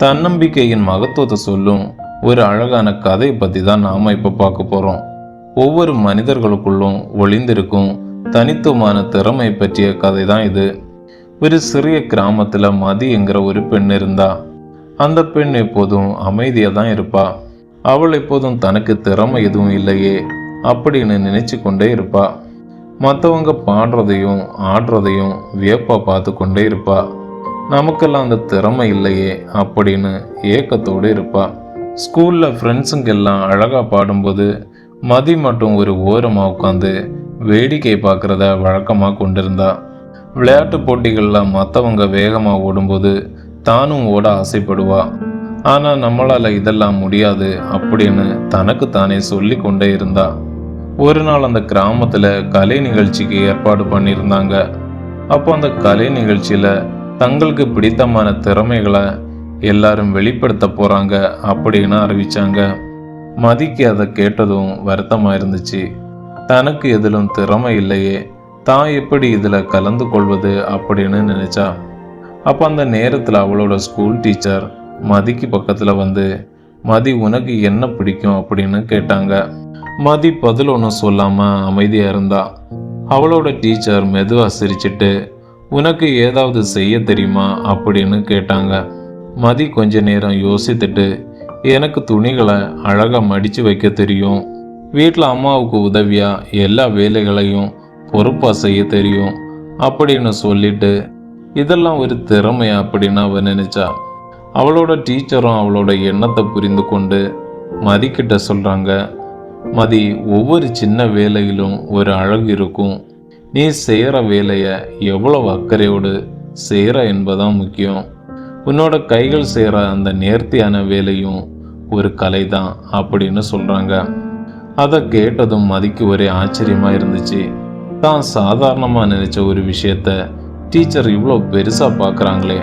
தன்னம்பிக்கையின் மகத்துவத்தை சொல்லும் ஒரு அழகான கதை பற்றி தான் நாம் இப்போ பார்க்க போகிறோம் ஒவ்வொரு மனிதர்களுக்குள்ளும் ஒளிந்திருக்கும் தனித்துவமான திறமை பற்றிய கதை தான் இது. ஒரு சிறிய கிராமத்தில் மதி என்கிற ஒரு பெண் இருந்தா அந்த பெண் எப்போதும் அமைதியாக தான் இருப்பா. அவள் எப்போதும் தனக்கு திறமை எதுவும் இல்லையே அப்படின்னு நினச்சி கொண்டே இருப்பா. மற்றவங்க பாடுறதையும் ஆடுறதையும் வியப்பாக பார்த்து கொண்டே இருப்பாள் நமக்கெல்லாம் அந்த திறமை இல்லையே அப்படின்னு ஏக்கத்தோடு இருப்பாள் ஸ்கூலில் ஃப்ரெண்ட்ஸுங்க எல்லாம் அழகாக பாடும்போது மதி மட்டும் ஒரு ஓரமாக உட்காந்து வேடிக்கை பார்க்குறத வழக்கமாக கொண்டிருந்தா. விளையாட்டு போட்டிகளில் மற்றவங்க வேகமாக ஓடும்போது தானும் ஓட ஆசைப்படுவா. ஆனால் நம்மளால் இதெல்லாம் முடியாது அப்படின்னு தனக்கு தானே சொல்லி கொண்டே இருந்தா. ஒரு நாள் அந்த கிராமத்தில் கலை நிகழ்ச்சிக்கு ஏற்பாடு பண்ணியிருந்தாங்க. அப்போ அந்த கலை நிகழ்ச்சியில் தங்களுக்கு பிடித்தமான திறமைகளை எல்லாரும் வெளிப்படுத்த போகிறாங்க அப்படின்னு அறிவித்தாங்க மதிக்கு அதை கேட்டதும் வருத்தமாக இருந்துச்சு. தனக்கு எதிலும் திறமை இல்லையே தான் எப்படி இதில் கலந்து கொள்வது அப்படின்னு நினச்சா. அப்போ அந்த நேரத்தில் அவளோட ஸ்கூல் டீச்சர் மதிக்கு பக்கத்தில் வந்து மதி உனக்கு என்ன பிடிக்கும்? அப்படின்னு கேட்டாங்க. மதி பதில் ஒன்றும் சொல்லாமல் அமைதியாக இருந்தா. அவளோட டீச்சர் மெதுவாக சிரிச்சிட்டு உனக்கு ஏதாவது செய்ய தெரியுமா அப்படின்னு கேட்டாங்க. மதி கொஞ்ச நேரம் யோசித்துட்டு எனக்கு துணிகளை அழகாக மடித்து வைக்க தெரியும். வீட்டில் அம்மாவுக்கு உதவியாக எல்லா வேலைகளையும் பொறுப்பாக செய்ய தெரியும் அப்படின்னு சொல்லிட்டு இதெல்லாம் ஒரு திறமை அப்படின்னு அவன் நினைச்சா. அவளோட டீச்சரும் அவளோட எண்ணத்தை புரிந்து கொண்டு மதிக்கிட்ட சொல்கிறாங்க மதி ஒவ்வொரு சின்ன வேலையிலும் ஒரு அழகு இருக்கும். நீ செய்கிற வேலையை எவ்வளவு அக்கறையோடு செய்கிற என்பதான் முக்கியம். உன்னோட கைகள் செய்கிற அந்த நேர்த்தியான வேலையும் ஒரு கலை தான் அப்படின்னு சொல்கிறாங்க அதை கேட்டதும் மதிக்கு ஒரே ஆச்சரியமாக இருந்துச்சு. தான் சாதாரணமாக நினச்ச ஒரு விஷயத்த டீச்சர் இவ்வளோ பெருசாக பார்க்குறாங்களே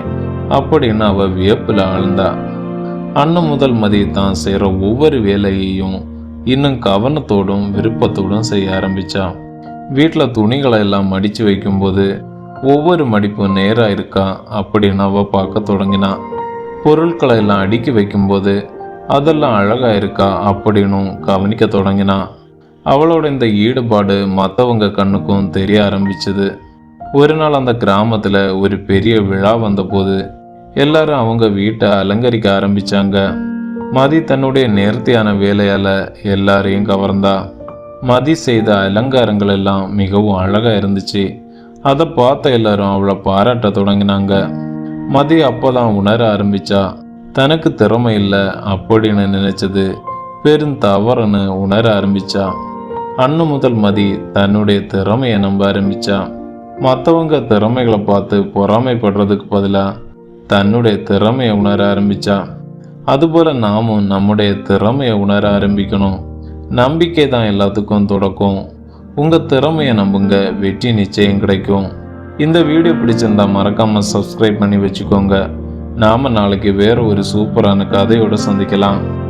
அப்படின்னு அவள் வியப்பில் ஆழ்ந்தா. அண்ணன் முதல் மதி தான் செய்கிற ஒவ்வொரு வேலையையும் இன்னும் கவனத்தோடும் விருப்பத்தோடும் செய்ய ஆரம்பித்தான் வீட்டில் துணிகளை எல்லாம் மடித்து வைக்கும்போது ஒவ்வொரு மடிப்பும் நேராக இருக்கா அப்படின்னு அவள் பார்க்க தொடங்கினான் பொருட்களை எல்லாம் அடுக்கி வைக்கும்போது அதெல்லாம் அழகாக இருக்கா அப்படின்னும் கவனிக்க தொடங்கினான் அவளோட இந்த ஈடுபாடு மற்றவங்க கண்ணுக்கும் தெரிய ஆரம்பிச்சது. ஒரு நாள் அந்த கிராமத்தில் ஒரு பெரிய விழா வந்தபோது எல்லாரும் அவங்க வீட்டை அலங்கரிக்க ஆரம்பித்தாங்க மதி தன்னுடைய நேர்த்தியான வேலையால் எல்லாரையும் கவர்ந்தா. மதி செய்த அலங்காரங்கள் எல்லாம் மிகவும் அழகாக இருந்துச்சு. அதை பார்த்த எல்லாரும் அவளை பாராட்ட தொடங்கினாங்க. மதி அப்போதான் உணர ஆரம்பிச்சா தனக்கு திறமை இல்லை அப்படின்னு நினைச்சது. பெரும் தவறுன்னு உணர ஆரம்பிச்சா. அன்னு முதல் மதி தன்னுடைய திறமையை நம்ப ஆரம்பிச்சா. மற்றவங்க திறமைகளை பார்த்து பொறாமைப்படுறதுக்கு பதிலாக தன்னுடைய திறமையை உணர ஆரம்பிச்சா. அதுபோல நாமும் நம்முடைய திறமையை உணர ஆரம்பிக்கணும். நம்பிக்கை தான் எல்லாத்துக்கும் தொடக்கம். உங்கள் திறமையை நம்புங்க வெற்றி நிச்சயம் கிடைக்கும். இந்த வீடியோ பிடிச்சிருந்தா மறக்காமல் சப்ஸ்கிரைப் பண்ணி வச்சுக்கோங்க. நாம் நாளைக்கு வேறு ஒரு சூப்பரான கதையோடு சந்திக்கலாம்.